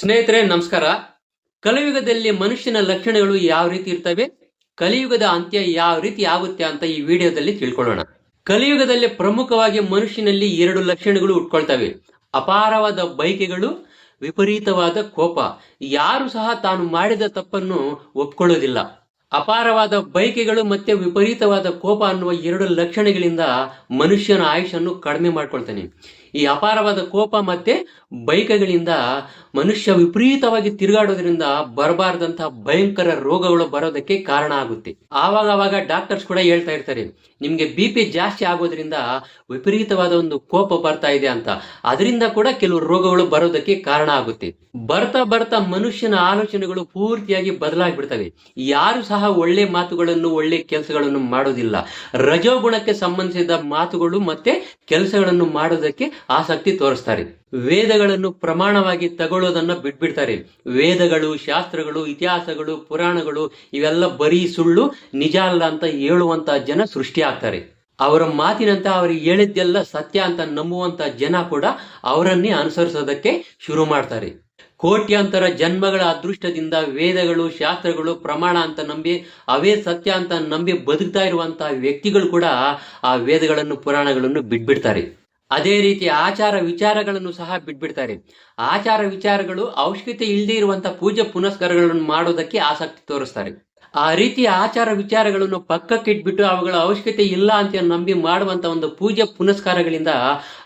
ಸ್ನೇಹಿತರೆ, ನಮಸ್ಕಾರ. ಕಲಿಯುಗದಲ್ಲಿ ಮನುಷ್ಯನ ಲಕ್ಷಣಗಳು ಯಾವ ರೀತಿ ಇರ್ತವೆ? ಕಲಿಯುಗದ ಅಂತ್ಯ ಯಾವ ರೀತಿ ಆಗುತ್ತೆ ಅಂತ ಈ ವಿಡಿಯೋದಲ್ಲಿ ತಿಳ್ಕೊಳ್ಳೋಣ. ಕಲಿಯುಗದಲ್ಲಿ ಪ್ರಮುಖವಾಗಿ ಮನುಷ್ಯನಲ್ಲಿ ಎರಡು ಲಕ್ಷಣಗಳು ಉಟ್ಕೊಳ್ತವೆ. ಅಪಾರವಾದ ಬೈಕೆಗಳು ವಿಪರೀತವಾದ ಕೋಪ. ಯಾರು ಸಹ ತಾನು ಮಾಡಿದ ತಪ್ಪನ್ನು ಒಪ್ಕೊಳ್ಳೋದಿಲ್ಲ. ಅಪಾರವಾದ ಬೈಕೆಗಳು ಮತ್ತೆ ವಿಪರೀತವಾದ ಕೋಪ ಅನ್ನುವ ಎರಡು ಲಕ್ಷಣಗಳಿಂದ ಮನುಷ್ಯನ ಆಯುಷನ್ನು ಕಡಿಮೆ ಮಾಡ್ಕೊಳ್ತಾನೆ. ಈ ಅಪಾರವಾದ ಕೋಪ ಮತ್ತೆ ಬೈಕಗಳಿಂದ ಮನುಷ್ಯ ವಿಪರೀತವಾಗಿ ತಿರುಗಾಡೋದ್ರಿಂದ ಬರಬಾರದಂತಹ ಭಯಂಕರ ರೋಗಗಳು ಬರೋದಕ್ಕೆ ಕಾರಣ ಆಗುತ್ತೆ. ಆವಾಗ ಆವಾಗ ಡಾಕ್ಟರ್ಸ್ ಕೂಡ ಹೇಳ್ತಾ ಇರ್ತಾರೆ, ನಿಮ್ಗೆ ಬಿ ಪಿ ಜಾಸ್ತಿ ಆಗೋದ್ರಿಂದ ವಿಪರೀತವಾದ ಒಂದು ಕೋಪ ಬರ್ತಾ ಇದೆ ಅಂತ. ಅದರಿಂದ ಕೂಡ ಕೆಲವು ರೋಗಗಳು ಬರೋದಕ್ಕೆ ಕಾರಣ ಆಗುತ್ತೆ. ಬರ್ತಾ ಬರ್ತಾ ಮನುಷ್ಯನ ಆಲೋಚನೆಗಳು ಪೂರ್ತಿಯಾಗಿ ಬದಲಾಗ್ಬಿಡ್ತವೆ. ಯಾರು ಸಹ ಒಳ್ಳೆ ಮಾತುಗಳನ್ನು, ಒಳ್ಳೆ ಕೆಲಸಗಳನ್ನು ಮಾಡೋದಿಲ್ಲ. ರಜೋಗುಣಕ್ಕೆ ಸಂಬಂಧಿಸಿದ ಮಾತುಗಳು ಮತ್ತೆ ಕೆಲಸಗಳನ್ನು ಮಾಡೋದಕ್ಕೆ ಆಸಕ್ತಿ ತೋರಿಸ್ತಾರೆ. ವೇದಗಳನ್ನು ಪ್ರಮಾಣವಾಗಿ ತಗೊಳ್ಳೋದನ್ನ ಬಿಟ್ಬಿಡ್ತಾರೆ. ವೇದಗಳು, ಶಾಸ್ತ್ರಗಳು, ಇತಿಹಾಸಗಳು, ಪುರಾಣಗಳು ಇವೆಲ್ಲ ಬರೀ ಸುಳ್ಳು, ನಿಜ ಅಲ್ಲ ಅಂತ ಹೇಳುವಂತ ಜನ ಸೃಷ್ಟಿ ಆಗ್ತಾರೆ. ಅವರ ಮಾತಿನಂತ ಅವ್ರಿಗೆ ಹೇಳಿದ್ದೆಲ್ಲ ಸತ್ಯ ಅಂತ ನಂಬುವಂತ ಜನ ಕೂಡ ಅವರನ್ನೇ ಅನುಸರಿಸೋದಕ್ಕೆ ಶುರು ಮಾಡ್ತಾರೆ. ಕೋಟ್ಯಾಂತರ ಜನ್ಮಗಳ ಅದೃಷ್ಟದಿಂದ ವೇದಗಳು, ಶಾಸ್ತ್ರಗಳು ಪ್ರಮಾಣ ಅಂತ ನಂಬಿ, ಅವೇ ಸತ್ಯ ಅಂತ ನಂಬಿ ಬದುಕ್ತಾ ಇರುವಂತಹ ವ್ಯಕ್ತಿಗಳು ಕೂಡ ಆ ವೇದಗಳನ್ನು, ಪುರಾಣಗಳನ್ನು ಬಿಟ್ಬಿಡ್ತಾರೆ. ಅದೇ ರೀತಿ ಆಚಾರ ವಿಚಾರಗಳನ್ನು ಸಹ ಬಿಟ್ಬಿಡ್ತಾರೆ. ಆಚಾರ ವಿಚಾರಗಳು ಅವಶ್ಯಕತೆ ಇಲ್ಲದೆ ಇರುವಂತಹ ಪೂಜೆ ಪುನಸ್ಕಾರಗಳನ್ನು ಮಾಡೋದಕ್ಕೆ ಆಸಕ್ತಿ ತೋರಿಸ್ತಾರೆ. ಆ ರೀತಿ ಆಚಾರ ವಿಚಾರಗಳನ್ನು ಪಕ್ಕಕ್ಕೆ ಇಟ್ಬಿಟ್ಟು ಅವುಗಳ ಅವಶ್ಯಕತೆ ಇಲ್ಲ ಅಂತ ನಂಬಿ ಮಾಡುವಂತ ಒಂದು ಪೂಜೆ ಪುನಸ್ಕಾರಗಳಿಂದ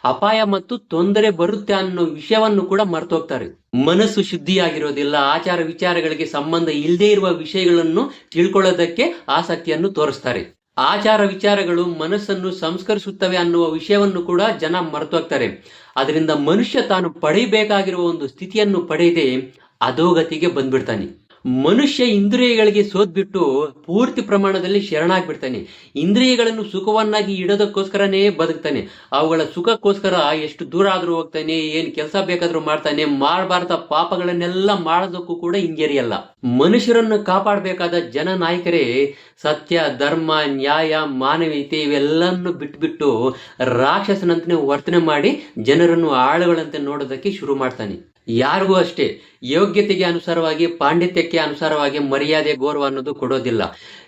ಅಪಾಯ ಮತ್ತು ತೊಂದರೆ ಬರುತ್ತೆ ಅನ್ನೋ ವಿಷಯವನ್ನು ಕೂಡ ಮರ್ತೋಗ್ತಾರೆ. ಮನಸ್ಸು ಶುದ್ಧಿಯಾಗಿರೋದಿಲ್ಲ, ಆಚಾರ ವಿಚಾರಗಳಿಗೆ ಸಂಬಂಧ ಇಲ್ಲದೆ ಇರುವ ವಿಷಯಗಳನ್ನು ತಿಳ್ಕೊಳ್ಳೋದಕ್ಕೆ ಆಸಕ್ತಿಯನ್ನು ತೋರಿಸ್ತಾರೆ. ಆಚಾರ ವಿಚಾರಗಳು ಮನಸ್ಸನ್ನು ಸಂಸ್ಕರಿಸುತ್ತವೆ ಅನ್ನುವ ವಿಷಯವನ್ನು ಕೂಡ ಜನ ಮರೆತೋಗ್ತಾರೆ. ಅದರಿಂದ ಮನುಷ್ಯ ತಾನು ಪಡೆಯಬೇಕಾಗಿರುವ ಒಂದು ಸ್ಥಿತಿಯನ್ನು ಪಡೆಯದೆ ಅಧೋಗತಿಗೆ ಬಂದ್ಬಿಡ್ತಾನೆ. ಮನುಷ್ಯ ಇಂದ್ರಿಯಗಳಿಗೆ ಸೋದ್ಬಿಟ್ಟು ಪೂರ್ತಿ ಪ್ರಮಾಣದಲ್ಲಿ ಶರಣಾಗ್ಬಿಡ್ತಾನೆ. ಇಂದ್ರಿಯಗಳನ್ನು ಸುಖವನ್ನಾಗಿ ಇಡೋದಕ್ಕೋಸ್ಕರನೇ ಬದುಕ್ತಾನೆ. ಅವುಗಳ ಸುಖಕ್ಕೋಸ್ಕರ ಎಷ್ಟು ದೂರ ಆದರೂ ಹೋಗ್ತಾನೆ, ಏನು ಕೆಲಸ ಬೇಕಾದರೂ ಮಾಡ್ತಾನೆ, ಮಾಡಬಾರ್ದ ಪಾಪಗಳನ್ನೆಲ್ಲ ಮಾಡೋದಕ್ಕೂ ಕೂಡ ಹಿಂಜರಿಯಲ್ಲ. ಮನುಷ್ಯರನ್ನು ಕಾಪಾಡಬೇಕಾದ ಜನ ನಾಯಕರೇ, ಸತ್ಯ, ಧರ್ಮ, ನ್ಯಾಯ, ಮಾನವೀಯತೆ ಇವೆಲ್ಲನ್ನು ಬಿಟ್ಟುಬಿಟ್ಟು ರಾಕ್ಷಸನಂತೆ ವರ್ತನೆ ಮಾಡಿ ಜನರನ್ನು ಆಳುಗಳಂತೆ ನೋಡೋದಕ್ಕೆ ಶುರು ಮಾಡ್ತಾನೆ. ಯಾರಿಗೂ ಅಷ್ಟೇ, ಯೋಗ್ಯತೆಗೆ ಅನುಸಾರವಾಗಿ, ಪಾಂಡಿತ್ಯಕ್ಕೆ ಅನುಸಾರವಾಗಿ ಮರ್ಯಾದೆ, ಗೌರವ ಅನ್ನೋದು ಕೊಡೋದಿಲ್ಲ.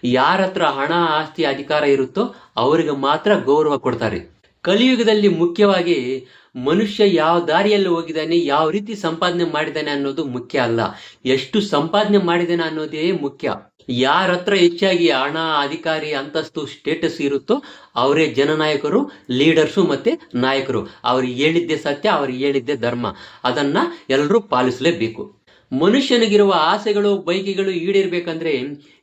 ಯಾರ ಹತ್ರ ಹಣ, ಆಸ್ತಿ, ಅಧಿಕಾರ ಇರುತ್ತೋ ಅವರಿಗೆ ಮಾತ್ರ ಗೌರವ ಕೊಡ್ತಾರೆ. ಕಲಿಯುಗದಲ್ಲಿ ಮುಖ್ಯವಾಗಿ ಮನುಷ್ಯ ಯಾವ ದಾರಿಯಲ್ಲಿ ಹೋಗಿದ್ದಾನೆ, ಯಾವ ರೀತಿ ಸಂಪಾದನೆ ಮಾಡಿದ್ದಾನೆ ಅನ್ನೋದು ಮುಖ್ಯ ಅಲ್ಲ. ಎಷ್ಟು ಸಂಪಾದನೆ ಮಾಡಿದ್ದಾನೆ ಅನ್ನೋದೇ ಮುಖ್ಯ. ಯಾರ ಹತ್ರ ಹೆಚ್ಚಾಗಿ ಹಣ, ಅಧಿಕಾರಿ, ಅಂತಸ್ತು ಸ್ಟೇಟಸ್ ಇರುತ್ತೋ ಅವರೇ ಜನನಾಯಕರು ಲೀಡರ್ಸು ಮತ್ತೆ ನಾಯಕರು. ಅವ್ರು ಹೇಳಿದ್ದೇ ಸತ್ಯ, ಅವ್ರು ಹೇಳಿದ್ದೇ ಧರ್ಮ. ಅದನ್ನ ಎಲ್ಲರೂ ಪಾಲಿಸಲೇಬೇಕು. ಮನುಷ್ಯನಿಗಿರುವ ಆಸೆಗಳು ಬೈಕಿಗಳು ಈಡೇರ್ಬೇಕಂದ್ರೆ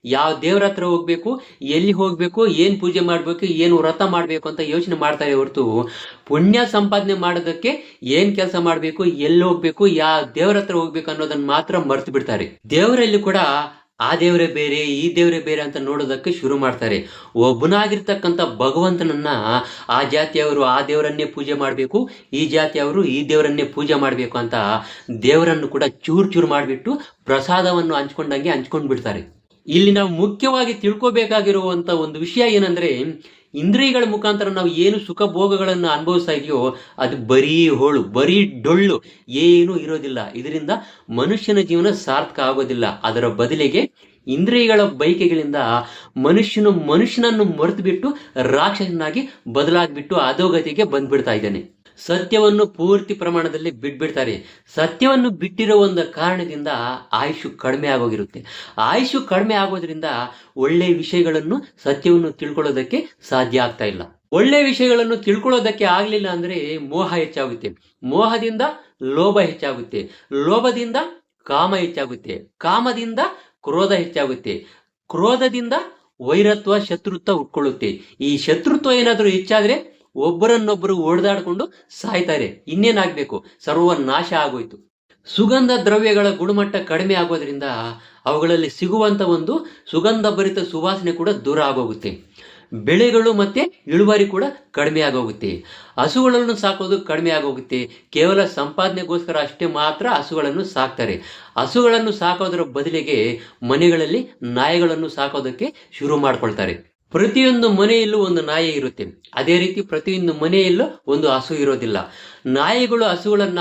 ಯಾವ ದೇವರ ಹತ್ರ ಹೋಗ್ಬೇಕು, ಎಲ್ಲಿ ಹೋಗ್ಬೇಕು, ಏನ್ ಪೂಜೆ ಮಾಡ್ಬೇಕು, ಏನು ವ್ರತ ಮಾಡ್ಬೇಕು ಅಂತ ಯೋಚನೆ ಮಾಡ್ತಾರೆ ಹೊರತು ಪುಣ್ಯ ಸಂಪಾದನೆ ಮಾಡೋದಕ್ಕೆ ಏನ್ ಕೆಲಸ ಮಾಡ್ಬೇಕು, ಎಲ್ಲಿ ಹೋಗ್ಬೇಕು, ಯಾವ ದೇವರ ಹತ್ರ ಹೋಗ್ಬೇಕು ಅನ್ನೋದನ್ನ ಮಾತ್ರ ಮರ್ತು ಬಿಡ್ತಾರೆ ದೇವರಲ್ಲಿ ಕೂಡ ಆ ದೇವರೇ ಬೇರೆ, ಈ ದೇವರೇ ಬೇರೆ ಅಂತ ನೋಡೋದಕ್ಕೆ ಶುರು ಮಾಡ್ತಾರೆ. ಒಬ್ಬನಾಗಿರ್ತಕ್ಕಂಥ ಭಗವಂತನನ್ನ ಆ ಜಾತಿಯವರು ಆ ದೇವರನ್ನೇ ಪೂಜೆ ಮಾಡಬೇಕು, ಈ ಜಾತಿಯವರು ಈ ದೇವರನ್ನೇ ಪೂಜೆ ಮಾಡಬೇಕು ಅಂತ ದೇವರನ್ನು ಕೂಡ ಚೂರು ಚೂರು ಮಾಡಿಬಿಟ್ಟು ಪ್ರಸಾದವನ್ನು ಹಂಚ್ಕೊಂಡಂಗೆ ಹಂಚ್ಕೊಂಡು ಬಿಡ್ತಾರೆ ಇಲ್ಲಿ ನಾವು ಮುಖ್ಯವಾಗಿ ತಿಳ್ಕೊಬೇಕಾಗಿರುವಂತಹ ಒಂದು ವಿಷಯ ಏನಂದ್ರೆ ಇಂದ್ರಿಯಗಳ ಮುಖಾಂತರ ನಾವು ಏನು ಸುಖ ಭೋಗಗಳನ್ನು ಅನುಭವಿಸ್ತಾ ಇದೆಯೋ ಅದು ಬರೀ ಹೋಳು, ಬರೀ ಡೊಳ್ಳು, ಏನೂ ಇರೋದಿಲ್ಲ. ಇದರಿಂದ ಮನುಷ್ಯನ ಜೀವನ ಸಾರ್ಥಕ ಆಗೋದಿಲ್ಲ. ಅದರ ಬದಲಿಗೆ ಇಂದ್ರಿಯಗಳ ಬೈಕೆಗಳಿಂದ ಮನುಷ್ಯನು ಮನುಷ್ಯನನ್ನು ಮರೆತು ಬಿಟ್ಟು ರಾಕ್ಷಸನಾಗಿ ಬದಲಾಗಿಬಿಟ್ಟು ಅಧೋಗತಿಗೆ ಬಂದ್ಬಿಡ್ತಾ ಇದ್ದಾನೆ. ಸತ್ಯವನ್ನು ಪೂರ್ತಿ ಪ್ರಮಾಣದಲ್ಲಿ ಬಿಟ್ಬಿಡ್ತಾರೆ. ಸತ್ಯವನ್ನು ಬಿಟ್ಟಿರೋ ಒಂದು ಕಾರಣದಿಂದ ಆಯುಷು ಕಡಿಮೆ ಆಗೋಗಿರುತ್ತೆ. ಆಯುಷು ಕಡಿಮೆ ಆಗೋದ್ರಿಂದ ಒಳ್ಳೆ ವಿಷಯಗಳನ್ನು ಸತ್ಯವನ್ನು ತಿಳ್ಕೊಳ್ಳೋದಕ್ಕೆ ಸಾಧ್ಯ ಆಗ್ತಾ ಇಲ್ಲ. ಒಳ್ಳೆ ವಿಷಯಗಳನ್ನು ತಿಳ್ಕೊಳ್ಳೋದಕ್ಕೆ ಆಗಲಿಲ್ಲ ಅಂದ್ರೆ ಮೋಹ ಹೆಚ್ಚಾಗುತ್ತೆ. ಮೋಹದಿಂದ ಲೋಭ ಹೆಚ್ಚಾಗುತ್ತೆ. ಲೋಭದಿಂದ ಕಾಮ ಹೆಚ್ಚಾಗುತ್ತೆ. ಕಾಮದಿಂದ ಕ್ರೋಧ ಹೆಚ್ಚಾಗುತ್ತೆ. ಕ್ರೋಧದಿಂದ ವೈರತ್ವ, ಶತ್ರುತ್ವ ಉಟ್ಕೊಳ್ಳುತ್ತೆ. ಈ ಶತ್ರುತ್ವ ಏನಾದರೂ ಹೆಚ್ಚಾದ್ರೆ ಒಬ್ಬರನ್ನೊಬ್ಬರು ಹೊಡೆದಾಡ್ಕೊಂಡು ಸಾಯ್ತಾರೆ. ಇನ್ನೇನಾಗ್ಬೇಕು? ಸರ್ವ ನಾಶ ಆಗೋಯ್ತು. ಸುಗಂಧ ದ್ರವ್ಯಗಳ ಗುಣಮಟ್ಟ ಕಡಿಮೆ ಆಗೋದ್ರಿಂದ ಅವುಗಳಲ್ಲಿ ಸಿಗುವಂತ ಒಂದು ಸುಗಂಧ ಭರಿತ ಸುವಾಸನೆ ಕೂಡ ದೂರ ಆಗೋಗುತ್ತೆ. ಬೆಳೆಗಳು ಮತ್ತೆ ಇಳುವರಿ ಕೂಡ ಕಡಿಮೆ ಆಗೋಗುತ್ತೆ. ಹಸುಗಳನ್ನು ಸಾಕೋದು ಕಡಿಮೆ ಆಗೋಗುತ್ತೆ. ಕೇವಲ ಸಂಪಾದನೆಗೋಸ್ಕರ ಅಷ್ಟೇ ಮಾತ್ರ ಹಸುಗಳನ್ನು ಸಾಕ್ತಾರೆ. ಹಸುಗಳನ್ನು ಸಾಕೋದ್ರ ಬದಲಿಗೆ ಮನೆಗಳಲ್ಲಿ ನಾಯಿಗಳನ್ನು ಸಾಕೋದಕ್ಕೆ ಶುರು ಮಾಡ್ಕೊಳ್ತಾರೆ. ಪ್ರತಿಯೊಂದು ಮನೆಯಲ್ಲೂ ಒಂದು ನಾಯಿ ಇರುತ್ತೆ ಅದೇ ರೀತಿ ಪ್ರತಿಯೊಂದು ಮನೆಯಲ್ಲೂ ಒಂದು ಹಸು ಇರೋದಿಲ್ಲ. ನಾಯಿಗಳು ಹಸುಗಳನ್ನ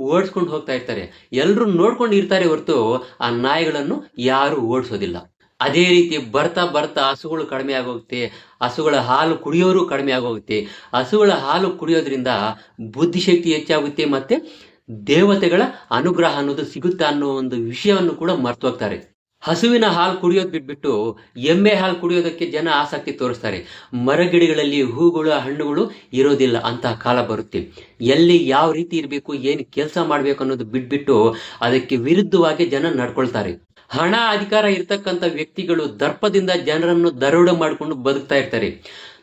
ಓಡಿಸ್ಕೊಂಡು ಹೋಗ್ತಾ ಇರ್ತಾರೆ. ಎಲ್ಲರೂ ನೋಡ್ಕೊಂಡು ಇರ್ತಾರೆ ಹೊರತು ಆ ನಾಯಿಗಳನ್ನು ಯಾರು ಓಡಿಸೋದಿಲ್ಲ. ಅದೇ ರೀತಿ ಬರ್ತಾ ಬರ್ತಾ ಹಸುಗಳು ಕಡಿಮೆ ಆಗೋಗುತ್ತೆ. ಹಸುಗಳ ಹಾಲು ಕುಡಿಯೋರು ಕಡಿಮೆ ಆಗೋಗುತ್ತೆ. ಹಸುಗಳ ಹಾಲು ಕುಡಿಯೋದ್ರಿಂದ ಬುದ್ಧಿಶಕ್ತಿ ಹೆಚ್ಚಾಗುತ್ತೆ ಮತ್ತೆ ದೇವತೆಗಳ ಅನುಗ್ರಹ ಅನ್ನೋದು ಸಿಗುತ್ತಾ ಅನ್ನೋ ಒಂದು ವಿಷಯವನ್ನು ಕೂಡ ಮರ್ತು ಹೋಗ್ತಾರೆ ಹಸುವಿನ ಹಾಲು ಕುಡಿಯೋದು ಬಿಟ್ಬಿಟ್ಟು ಎಮ್ಮೆ ಹಾಲು ಕುಡಿಯೋದಕ್ಕೆ ಜನ ಆಸಕ್ತಿ ತೋರಿಸ್ತಾರೆ. ಮರಗಿಡಗಳಲ್ಲಿ ಹೂಗಳು, ಹಣ್ಣುಗಳು ಇರೋದಿಲ್ಲ ಅಂತ ಕಾಲ ಬರುತ್ತೆ. ಎಲ್ಲಿ ಯಾವ ರೀತಿ ಇರಬೇಕು, ಏನು ಕೆಲಸ ಮಾಡಬೇಕು ಅನ್ನೋದು ಬಿಟ್ಬಿಟ್ಟು ಅದಕ್ಕೆ ವಿರುದ್ಧವಾಗಿ ಜನ ನಡ್ಕೊಳ್ತಾರೆ. ಹಣ ಅಧಿಕಾರ ಇರ್ತಕ್ಕಂಥ ವ್ಯಕ್ತಿಗಳು ದರ್ಪದಿಂದ ಜನರನ್ನು ದರೋಡೆ ಮಾಡಿಕೊಂಡು ಬದುಕ್ತಾ ಇರ್ತಾರೆ.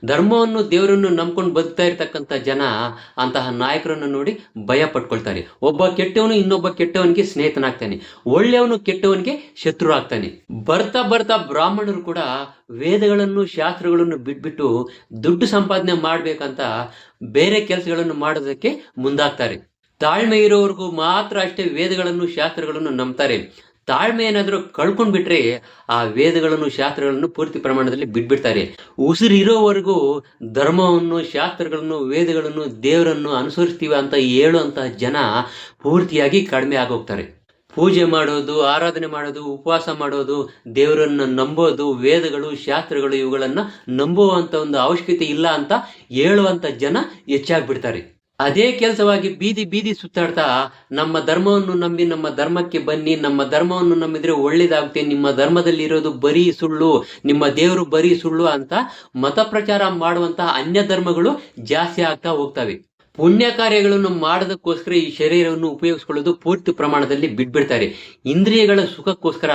ಧರ್ಮವನ್ನು ದೇವರನ್ನು ನಂಬ್ಕೊಂಡು ಬದುಕ್ತಾ ಇರ್ತಕ್ಕಂಥ ಜನ ಅಂತಹ ನಾಯಕರನ್ನು ನೋಡಿ ಭಯ ಪಟ್ಕೊಳ್ತಾರೆ. ಒಬ್ಬ ಕೆಟ್ಟವನು ಇನ್ನೊಬ್ಬ ಕೆಟ್ಟವನಿಗೆ ಸ್ನೇಹಿತನಾಗ್ತಾನೆ. ಒಳ್ಳೆಯವನು ಕೆಟ್ಟವನಿಗೆ ಶತ್ರು ಆಗ್ತಾನೆ ಬರ್ತಾ ಬರ್ತಾ ಬ್ರಾಹ್ಮಣರು ಕೂಡ ವೇದಗಳನ್ನು, ಶಾಸ್ತ್ರಗಳನ್ನು ಬಿಟ್ಬಿಟ್ಟು ದುಡ್ಡು ಸಂಪಾದನೆ ಮಾಡ್ಬೇಕಂತ ಬೇರೆ ಕೆಲಸಗಳನ್ನು ಮಾಡೋದಕ್ಕೆ ಮುಂದಾಗ್ತಾರೆ. ತಾಳ್ಮೆ ಇರೋವರೆಗೂ ಮಾತ್ರ ಅಷ್ಟೇ ವೇದಗಳನ್ನು, ಶಾಸ್ತ್ರಗಳನ್ನು ನಂಬ್ತಾರೆ. ತಾಳ್ಮೆ ಏನಾದರೂ ಕಳ್ಕೊಂಡ್ಬಿಟ್ರೆ ಆ ವೇದಗಳನ್ನು, ಶಾಸ್ತ್ರಗಳನ್ನು ಪೂರ್ತಿ ಪ್ರಮಾಣದಲ್ಲಿ ಬಿಟ್ಬಿಡ್ತಾರೆ. ಉಸಿರಿರೋವರೆಗೂ ಧರ್ಮವನ್ನು, ಶಾಸ್ತ್ರಗಳನ್ನು, ವೇದಗಳನ್ನು, ದೇವರನ್ನು ಅನುಸರಿಸ್ತೀವ ಅಂತ ಹೇಳುವಂತಹ ಜನ ಪೂರ್ತಿಯಾಗಿ ಕಡಿಮೆ ಆಗೋಗ್ತಾರೆ. ಪೂಜೆ ಮಾಡೋದು, ಆರಾಧನೆ ಮಾಡೋದು, ಉಪವಾಸ ಮಾಡೋದು, ದೇವರನ್ನು ನಂಬೋದು, ವೇದಗಳು, ಶಾಸ್ತ್ರಗಳು ಇವುಗಳನ್ನ ನಂಬುವಂತ ಒಂದು ಅವಶ್ಯಕತೆ ಇಲ್ಲ ಅಂತ ಹೇಳುವಂತ ಜನ ಹೆಚ್ಚಾಗ್ಬಿಡ್ತಾರೆ. ಅದೇ ಕೆಲಸವಾಗಿ ಬೀದಿ ಬೀದಿ ಸುತ್ತಾಡ್ತಾ, ನಮ್ಮ ಧರ್ಮವನ್ನು ನಂಬಿ, ನಮ್ಮ ಧರ್ಮಕ್ಕೆ ಬನ್ನಿ, ನಮ್ಮ ಧರ್ಮವನ್ನು ನಂಬಿದ್ರೆ ಒಳ್ಳೇದಾಗುತ್ತೆ, ನಿಮ್ಮ ಧರ್ಮದಲ್ಲಿ ಇರೋದು ಬರೀ ಸುಳ್ಳು, ನಿಮ್ಮ ದೇವರು ಬರೀ ಸುಳ್ಳು ಅಂತ ಮತ ಪ್ರಚಾರ ಮಾಡುವಂತಹ ಅನ್ಯ ಧರ್ಮಗಳು ಜಾಸ್ತಿ ಆಗ್ತಾ ಹೋಗ್ತವೆ. ಪುಣ್ಯ ಕಾರ್ಯಗಳನ್ನು ಮಾಡೋದಕ್ಕೋಸ್ಕರ ಈ ಶರೀರವನ್ನು ಉಪಯೋಗಿಸ್ಕೊಳ್ಳೋದು ಪೂರ್ತಿ ಪ್ರಮಾಣದಲ್ಲಿ ಬಿಟ್ಬಿಡ್ತಾರೆ. ಇಂದ್ರಿಯಗಳ ಸುಖಕ್ಕೋಸ್ಕರ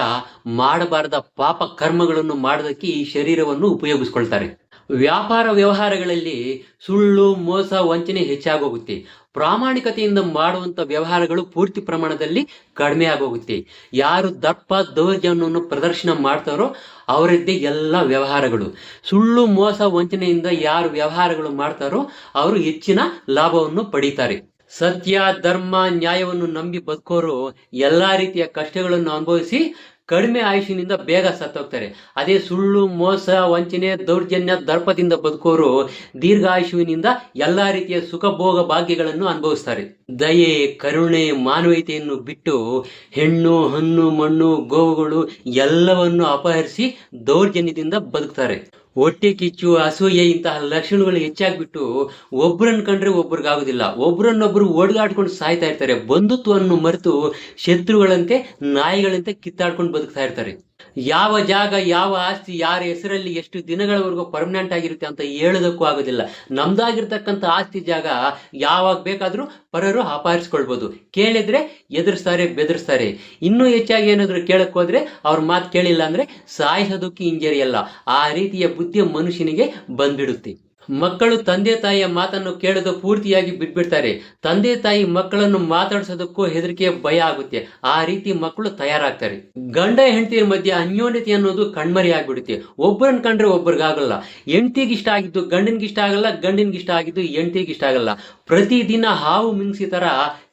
ಮಾಡಬಾರದ ಪಾಪ ಕರ್ಮಗಳನ್ನು ಮಾಡೋದಕ್ಕೆ ಈ ಶರೀರವನ್ನು ಉಪಯೋಗಿಸ್ಕೊಳ್ತಾರೆ. ವ್ಯಾಪಾರ ವ್ಯವಹಾರಗಳಲ್ಲಿ ಸುಳ್ಳು, ಮೋಸ, ವಂಚನೆ ಹೆಚ್ಚಾಗೋಗುತ್ತೆ. ಪ್ರಾಮಾಣಿಕತೆಯಿಂದ ಮಾಡುವಂತ ವ್ಯವಹಾರಗಳು ಪೂರ್ತಿ ಪ್ರಮಾಣದಲ್ಲಿ ಕಡಿಮೆ ಆಗೋಗುತ್ತೆ. ಯಾರು ದಪ್ಪ ದೌರ್ಜನ್ಯವನ್ನು ಪ್ರದರ್ಶನ ಮಾಡ್ತಾರೋ ಅವರದ್ದೇ ಎಲ್ಲ ವ್ಯವಹಾರಗಳು. ಸುಳ್ಳು, ಮೋಸ, ವಂಚನೆಯಿಂದ ಯಾರು ವ್ಯವಹಾರಗಳು ಮಾಡ್ತಾರೋ ಅವರು ಹೆಚ್ಚಿನ ಲಾಭವನ್ನು ಪಡೀತಾರೆ. ಸತ್ಯ, ಧರ್ಮ, ನ್ಯಾಯವನ್ನು ನಂಬಿ ಬದುಕೋರು ಎಲ್ಲಾ ರೀತಿಯ ಕಷ್ಟಗಳನ್ನು ಅನುಭವಿಸಿ ಕಡಿಮೆ ಆಯುಷಿನಿಂದ ಬೇಗ ಸತ್ತೋಗ್ತಾರೆ. ಅದೇ ಸುಳ್ಳು, ಮೋಸ, ವಂಚನೆ, ದೌರ್ಜನ್ಯ, ದರ್ಪದಿಂದ ಬದುಕೋರು ದೀರ್ಘಾಯುಷುವಿನಿಂದ ಎಲ್ಲಾ ರೀತಿಯ ಸುಖ ಭೋಗ ಭಾಗ್ಯಗಳನ್ನು ಅನುಭವಿಸ್ತಾರೆ. ದಯೆ, ಕರುಣೆ, ಮಾನವೀಯತೆಯನ್ನು ಬಿಟ್ಟು ಹೆಣ್ಣು, ಹಣ್ಣು, ಮಣ್ಣು, ಗೋವುಗಳು ಎಲ್ಲವನ್ನು ಅಪಹರಿಸಿ ದೌರ್ಜನ್ಯದಿಂದ ಬದುಕ್ತಾರೆ. ಹೊಟ್ಟೆ ಕಿಚ್ಚು, ಅಸೂಯೆ ಇಂತಹ ಲಕ್ಷಣಗಳು ಹೆಚ್ಚಾಗ್ಬಿಟ್ಟು ಒಬ್ಬರನ್ನ ಕಂಡ್ರೆ ಒಬ್ರಿಗಾಗೋದಿಲ್ಲ. ಒಬ್ರನ್ನೊಬ್ರು ಓಡಾಡ್ಕೊಂಡು ಸಾಯ್ತಾ ಇರ್ತಾರೆ. ಬಂಧುತ್ವವನ್ನು ಮರೆತು ಶತ್ರುಗಳಂತೆ, ನಾಯಿಗಳಂತೆ ಕಿತ್ತಾಡ್ಕೊಂಡು ಬದುಕ್ತಾ ಇರ್ತಾರೆ. ಯಾವ ಜಾಗ, ಯಾವ ಆಸ್ತಿ, ಯಾರ ಹೆಸರಲ್ಲಿ ಎಷ್ಟು ದಿನಗಳವರೆಗೂ ಪರ್ಮನೆಂಟ್ ಆಗಿರುತ್ತೆ ಅಂತ ಹೇಳೋದಕ್ಕೂ ಆಗೋದಿಲ್ಲ. ನಮ್ದಾಗಿರ್ತಕ್ಕಂಥ ಆಸ್ತಿ ಜಾಗ ಯಾವಾಗ ಬೇಕಾದರೂ ಪರರು ಅಪಹರಿಸ್ಕೊಳ್ಬೋದು. ಕೇಳಿದ್ರೆ ಎದುರಿಸ್ತಾರೆ, ಬೆದರಿಸ್ತಾರೆ. ಇನ್ನೂ ಹೆಚ್ಚಾಗಿ ಏನಾದರೂ ಕೇಳಕ್ಕೆ ಹೋದ್ರೆ ಅವ್ರ ಮಾತು ಕೇಳಿಲ್ಲ ಅಂದ್ರೆ ಸಾಯಿಸೋದಕ್ಕೆ ಹಿಂಜರಿಯಲ್ಲ. ಆ ರೀತಿಯ ಬುದ್ಧಿ ಮನುಷ್ಯನಿಗೆ ಬಂದ್ಬಿಡುತ್ತೆ. ಮಕ್ಕಳು ತಂದೆ ತಾಯಿಯ ಮಾತನ್ನು ಕೇಳೋದು ಪೂರ್ತಿಯಾಗಿ ಬಿಟ್ಬಿಡ್ತಾರೆ. ತಂದೆ ತಾಯಿ ಮಕ್ಕಳನ್ನು ಮಾತಾಡಿಸೋದಕ್ಕೂ ಹೆದರಿಕೆ ಭಯ ಆಗುತ್ತೆ. ಆ ರೀತಿ ಮಕ್ಕಳು ತಯಾರಾಗ್ತಾರೆ. ಗಂಡ ಹೆಂಡತಿಯ ಮಧ್ಯೆ ಅನ್ಯೋನ್ಯತೆ ಅನ್ನೋದು ಕಣ್ಮರಿ ಆಗ್ಬಿಡುತ್ತೆ. ಒಬ್ಬರನ್ನ ಕಂಡ್ರೆ ಒಬ್ರಿಗಾಗಲ್ಲ. ಹೆಂಡತಿಗೆ ಇಷ್ಟ ಆಗಿದ್ದು ಗಂಡನಿಗೆ ಇಷ್ಟ ಆಗಲ್ಲ, ಗಂಡನಿಗೆ ಇಷ್ಟ ಆಗಿದ್ದು ಹೆಂಡತಿಗೆ ಇಷ್ಟ ಆಗಲ್ಲ. ಪ್ರತಿದಿನ ಹಾವು ಮಿಂಗ್ಸಿ ತರ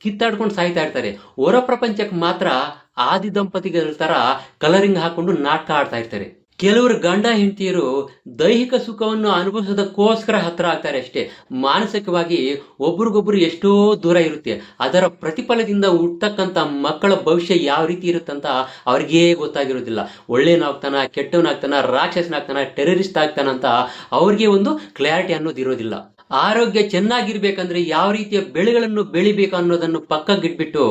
ಕಿತ್ತಾಡ್ಕೊಂಡು ಸಾಯ್ತಾ ಇರ್ತಾರೆ. ಹೊರ ಪ್ರಪಂಚಕ್ಕೆ ಮಾತ್ರ ಆದಿ ದಂಪತಿಗಳ ತರ ಕಲರಿಂಗ್ ಹಾಕೊಂಡು ನಾಟಕ ಆಡ್ತಾ ಇರ್ತಾರೆ. ಕೆಲವರು ಗಂಡ ಹೆಂಡತಿಯರು ದೈಹಿಕ ಸುಖವನ್ನು ಅನುಭವಿಸೋದಕ್ಕೋಸ್ಕರ ಹತ್ರ ಆಗ್ತಾರೆ ಅಷ್ಟೇ. ಮಾನಸಿಕವಾಗಿ ಒಬ್ರಿಗೊಬ್ರು ಎಷ್ಟೋ ದೂರ ಇರುತ್ತೆ. ಅದರ ಪ್ರತಿಫಲದಿಂದ ಹುಟ್ಟತಕ್ಕಂಥ ಮಕ್ಕಳ ಭವಿಷ್ಯ ಯಾವ ರೀತಿ ಇರುತ್ತಂತ ಅವ್ರಿಗೆ ಗೊತ್ತಾಗಿರೋದಿಲ್ಲ. ಒಳ್ಳೆಯನಾಗ್ತಾನ ಕೆಟ್ಟವನಾಗ್ತಾನ, ರಾಕ್ಷಸನಾಗ್ತಾನ ಟೆರರಿಸ್ಟ್ ಆಗ್ತಾನಂತ ಅವ್ರಿಗೆ ಒಂದು ಕ್ಲಾರಿಟಿ ಅನ್ನೋದು ಇರೋದಿಲ್ಲ ಆರೋಗ್ಯ ಚೆನ್ನಾಗಿರ್ಬೇಕಂದ್ರೆ ಯಾವ ರೀತಿಯ ಬೆಳೆಗಳನ್ನು ಬೆಳಿಬೇಕು ಅನ್ನೋದನ್ನು ಪಕ್ಕಗಿಟ್ಬಿಟ್ಟು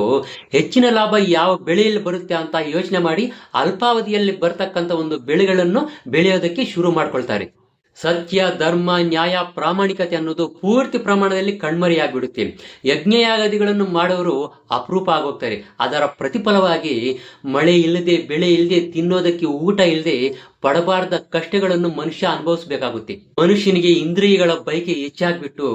ಹೆಚ್ಚಿನ ಲಾಭ ಯಾವ ಬೆಳೆಯಲ್ಲಿ ಬರುತ್ತೆ ಅಂತ ಯೋಚನೆ ಮಾಡಿ ಅಲ್ಪಾವಧಿಯಲ್ಲಿ ಬರತಕ್ಕಂತ ಒಂದು ಬೆಳೆಗಳನ್ನು ಬೆಳೆಯೋದಕ್ಕೆ ಶುರು ಮಾಡ್ಕೊಳ್ತಾರೆ. ಸತ್ಯ, ಧರ್ಮ, ನ್ಯಾಯ, ಪ್ರಾಮಾಣಿಕತೆ ಅನ್ನೋದು ಪೂರ್ತಿ ಪ್ರಮಾಣದಲ್ಲಿ ಕಣ್ಮರೆಯಾಗಿಬಿಡುತ್ತೆ. ಯಜ್ಞಯಾಗದಿಗಳನ್ನು ಮಾಡೋರು ಅಪರೂಪ ಆಗೋಗ್ತಾರೆ. ಅದರ ಪ್ರತಿಫಲವಾಗಿ ಮಳೆ ಇಲ್ಲದೆ, ಬೆಳೆ ಇಲ್ಲದೆ, ತಿನ್ನೋದಕ್ಕೆ ಊಟ ಇಲ್ಲದೆ ಪಡಬಾರ್ದ ಕಷ್ಟಗಳನ್ನು ಮನುಷ್ಯ ಅನುಭವಿಸಬೇಕಾಗುತ್ತೆ. ಮನುಷ್ಯನಿಗೆ ಇಂದ್ರಿಯಗಳ ಬಯಕೆ ಹೆಚ್ಚಾಗ್ಬಿಟ್ಟು,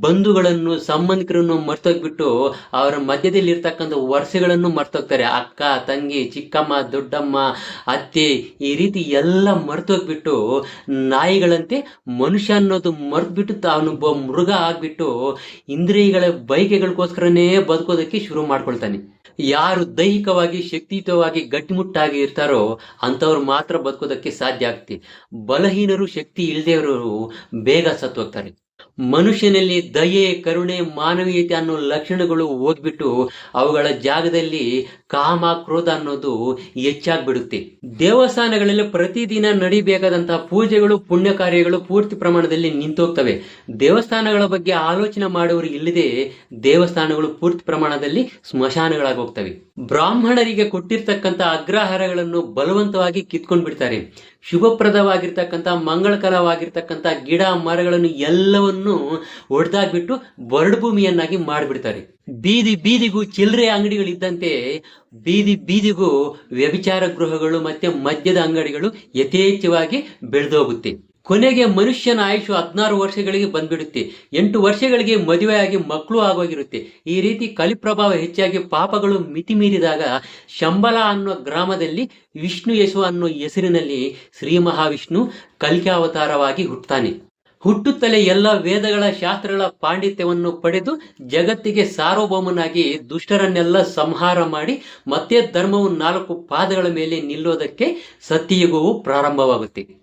ಬಂಧುಗಳನ್ನು, ಸಂಬಂಧಿಕರನ್ನು ಮರ್ತೋಗ್ಬಿಟ್ಟು, ಅವರ ಮಧ್ಯದಲ್ಲಿ ಇರ್ತಕ್ಕಂಥ ವರ್ಷಗಳನ್ನು ಮರ್ತೋಗ್ತಾರೆ. ಅಕ್ಕ, ತಂಗಿ, ಚಿಕ್ಕಮ್ಮ, ದೊಡ್ಡಮ್ಮ, ಅತ್ತೆ, ಈ ರೀತಿ ಎಲ್ಲ ಮರ್ತೋಗ್ಬಿಟ್ಟು, ನಾಯಿಗಳಂತೆ ಮನುಷ್ಯ ಅನ್ನೋದು ಮರ್ತ್ಬಿಟ್ಟು ತಾನೊಬ್ಬ ಮೃಗ ಆಗ್ಬಿಟ್ಟು, ಇಂದ್ರಿಯಗಳ ಬಯಕೆಗಳಿಗೋಸ್ಕರನೇ ಬದುಕೋದಕ್ಕೆ ಶುರು ಮಾಡ್ಕೊಳ್ತಾನೆ. ಯಾರು ದೈಹಿಕವಾಗಿ, ಶಕ್ತಿಯುತವಾಗಿ, ಗಟ್ಟಿಮುಟ್ಟಾಗಿ ಇರ್ತಾರೋ ಅಂತವ್ರು ಮಾತ್ರ ಬದುಕೋ ಬದುಕೋದಕ್ಕೆ ಸಾಧ್ಯ ಆಗ್ತಿ. ಬಲಹೀನರು ಶಕ್ತಿ ಇಲ್ಲದೆಯವರು ಬೇಗ ಸತ್ತು ಹೋಗ್ತಾರೆ ಮನುಷ್ಯನಲ್ಲಿ ದಯೆ, ಕರುಣೆ, ಮಾನವೀಯತೆ ಅನ್ನೋ ಲಕ್ಷಣಗಳು ಹೋಗ್ಬಿಟ್ಟು ಅವುಗಳ ಜಾಗದಲ್ಲಿ ಕಾಮ, ಕ್ರೋಧ ಅನ್ನೋದು ಹೆಚ್ಚಾಗ್ಬಿಡುತ್ತೆ. ದೇವಸ್ಥಾನಗಳಲ್ಲಿ ಪ್ರತಿದಿನ ನಡಿಬೇಕಾದಂತಹ ಪೂಜೆಗಳು ಪುಣ್ಯ ಕಾರ್ಯಗಳು ಪೂರ್ತಿ ಪ್ರಮಾಣದಲ್ಲಿ ನಿಂತೋಗ್ತವೆ. ದೇವಸ್ಥಾನಗಳ ಬಗ್ಗೆ ಆಲೋಚನೆ ಮಾಡುವರು ಇಲ್ಲದೆ ದೇವಸ್ಥಾನಗಳು ಪೂರ್ತಿ ಪ್ರಮಾಣದಲ್ಲಿ ಸ್ಮಶಾನಗಳಾಗಿ ಹೋಗ್ತವೆ ಬ್ರಾಹ್ಮಣರಿಗೆ ಕೊಟ್ಟಿರ್ತಕ್ಕಂಥ ಅಗ್ರಹಾರಗಳನ್ನು ಬಲವಂತವಾಗಿ ಕಿತ್ಕೊಂಡ್ ಬಿಡ್ತಾರೆ ಶುಭಪ್ರದವಾಗಿರ್ತಕ್ಕಂಥ, ಮಂಗಳಕರವಾಗಿರ್ತಕ್ಕಂಥ ಗಿಡ, ಮರಗಳನ್ನು ಎಲ್ಲವನ್ನು ಒಡೆದಾಗ್ಬಿಟ್ಟು ಬರಡು ಭೂಮಿಯನ್ನಾಗಿ ಮಾಡಿಬಿಡ್ತಾರೆ. ಬೀದಿ ಬೀದಿಗೂ ಚಿಲ್ಲರೆ ಅಂಗಡಿಗಳಿದ್ದಂತೆ ಬೀದಿ ಬೀದಿಗೂ ವ್ಯಭಿಚಾರ ಗೃಹಗಳು ಮತ್ತೆ ಮದ್ಯದ ಅಂಗಡಿಗಳು ಯಥೇಚ್ಛವಾಗಿ ಬೆಳೆದೋಗುತ್ತೆ. ಕೊನೆಗೆ ಮನುಷ್ಯನ ಆಯುಷು ಹದಿನಾರು ವರ್ಷಗಳಿಗೆ ಬಂದ್ಬಿಡುತ್ತೆ. ಎಂಟು ವರ್ಷಗಳಿಗೆ ಮದುವೆಯಾಗಿ ಮಕ್ಕಳು ಆಗೋಗಿರುತ್ತೆ. ಈ ರೀತಿ ಕಲಿಪ್ರಭಾವ ಹೆಚ್ಚಾಗಿ ಪಾಪಗಳು ಮಿತಿ ಮೀರಿದಾಗ ಶಂಬಲ ಅನ್ನೋ ಗ್ರಾಮದಲ್ಲಿ ವಿಷ್ಣು ಯಶು ಅನ್ನೋ ಹೆಸರಿನಲ್ಲಿ ಶ್ರೀ ಮಹಾವಿಷ್ಣು ಕಲ್ಕ್ಯಾವತಾರವಾಗಿ ಹುಟ್ಟುತ್ತಾನೆ. ಹುಟ್ಟುತ್ತಲೇ ಎಲ್ಲ ವೇದಗಳ ಶಾಸ್ತ್ರಗಳ ಪಾಂಡಿತ್ಯವನ್ನು ಪಡೆದು ಜಗತ್ತಿಗೆ ಸಾರ್ವಭೌಮನಾಗಿ ದುಷ್ಟರನ್ನೆಲ್ಲ ಸಂಹಾರ ಮಾಡಿ ಮತ್ತೆ ಧರ್ಮವು ನಾಲ್ಕು ಪಾದಗಳ ಮೇಲೆ ನಿಲ್ಲೋದಕ್ಕೆ ಸತ್ಯಯುಗವು ಪ್ರಾರಂಭವಾಗುತ್ತೆ.